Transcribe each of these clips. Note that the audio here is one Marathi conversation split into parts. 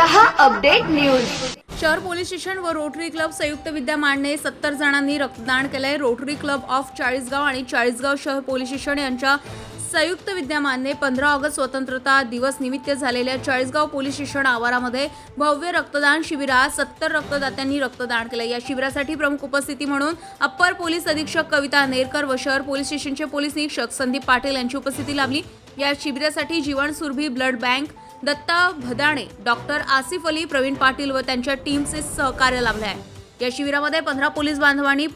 न्यूज. शहर पोलीस स्टेशन व रोटरी क्लब संयुक्त विद्यमानने सत्तर जणांनी रक्तदान केलंय. रोटरी क्लब ऑफ चाळीसगाव आणि चाळीसगाव शहर पोलीस स्टेशन यांच्या संयुक्त विद्यमानने पंधरा ऑगस्ट स्वतंत्रता दिवस निमित्त झालेल्या चाळीसगाव पोलीस स्टेशन आवारामध्ये भव्य रक्तदान शिबिरात सत्तर रक्तदात्यांनी रक्तदान केलं या शिबिरासाठी प्रमुख उपस्थिती म्हणून अप्पर पोलीस अधीक्षक कविता नेरकर व शहर पोलीस स्टेशनचे पोलीस निरीक्षक संदीप पाटील यांची उपस्थिती लाभली. या शिबिरासाठी Jeevan Surabhi blood bank Datta Bhadane doctor Asif Ali Pravin Patil व त्यांच्या टीमचे सहकार्य लाभले आहे या शिबिरामध्ये पंधरा पोलीस बांधवांनी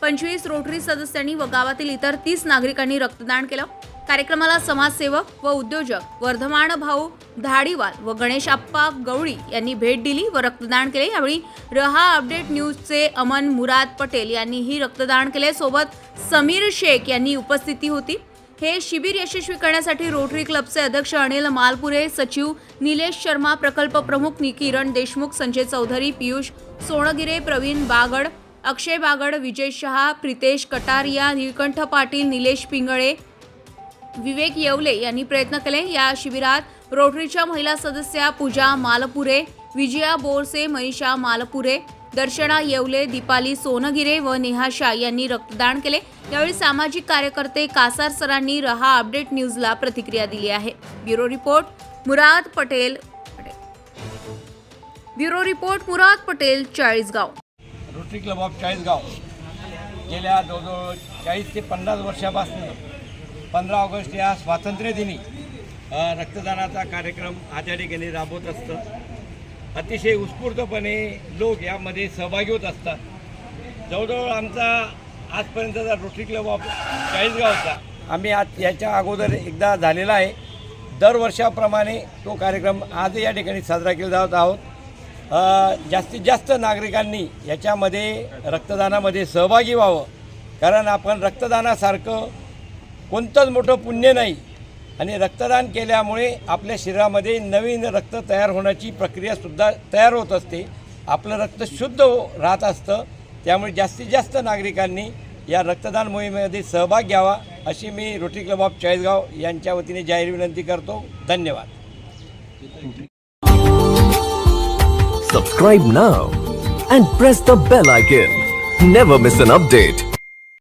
पंचवीस रोटरी सदस्यांनी व गावातील इतर तीस नागरिकांनी रक्तदान केलं. कार्यक्रमाला समाजसेवक व उद्योजक वर्धमान भाऊ धाडीवाल व गणेश आप्पा गवळी यांनी भेट दिली व रक्तदान केले. यावेळी रहा अपडेट न्यूजचे अमन मुराद पटेल यांनीही रक्तदान केले. सोबत समीर शेख यांनी उपस्थिती होती. हे शिबिर यशस्वी करण्यासाठी रोटरी क्लबचे अध्यक्ष अनिल मालपुरे सचिव निलेश शर्मा प्रकल्प प्रमुख निकिरण देशमुख संजय चौधरी पियुष सोणगिरे प्रवीण बागड अक्षय बागड विजय शहा प्रितेश कटारिया निळकंठ पाटील निलेश पिंगळे विवेक येवले यांनी प्रयत्न केले. या शिबिरात रोटरीच्या महिला सदस्या पूजा मालपुरे विजया बोरसे मनीषा मालपुरे दर्शना येवले दीपाली सोनगिरे व नेहा शाह यांनी रक्तदान केले. यावेळी सामाजिक कार्यकर्ते कासार सरांनी रहा अपडेट न्यूजला प्रतिक्रिया दिली आहे. Bureau report Murad Patel. Bureau report Murad Patel Chalisgaon. Rotary club of Chalisgaon. गेल्या जवळजवळ चाळीस ते पन्नास वर्षापासून पंधरा ऑगस्ट या स्वातंत्र्य दिनी रक्तदानाचा कार्यक्रम आचार्य त्या राबवत असतं. अतिशय उत्स्फूर्तपणे लोक यामध्ये सहभागी होत असतात. जवळजवळ आमचा आजपर्यंतचा रोटरी क्लब ऑफ चाळीसगावचा आम्ही आज याच्या अगोदर एकदा झालेला आहे. दरवर्षाप्रमाणे तो कार्यक्रम आज या ठिकाणी साजरा केला जात आहोत. जास्तीत जास्त नागरिकांनी याच्यामध्ये रक्तदानामध्ये सहभागी व्हावं. कारण आपण रक्तदानासारखं कोणतंच मोठं पुण्य नाही आणि रक्तदान केल्यामुळे आपल्या शरीरामध्ये नवीन रक्त तयार होण्याची प्रक्रियासुद्धा तयार होत असते. आपलं रक्त शुद्ध हो- राहत असतं. त्यामुळे जास्तीत जास्त नागरिकांनी या रक्तदान मोहिमेमध्ये सहभाग घ्यावा अशी मी रोटरी क्लब ऑफ चाळीसगाव यांच्या वतीने जाहीर विनंती करतो. धन्यवाद. Subscribe now and press the bell icon never miss an update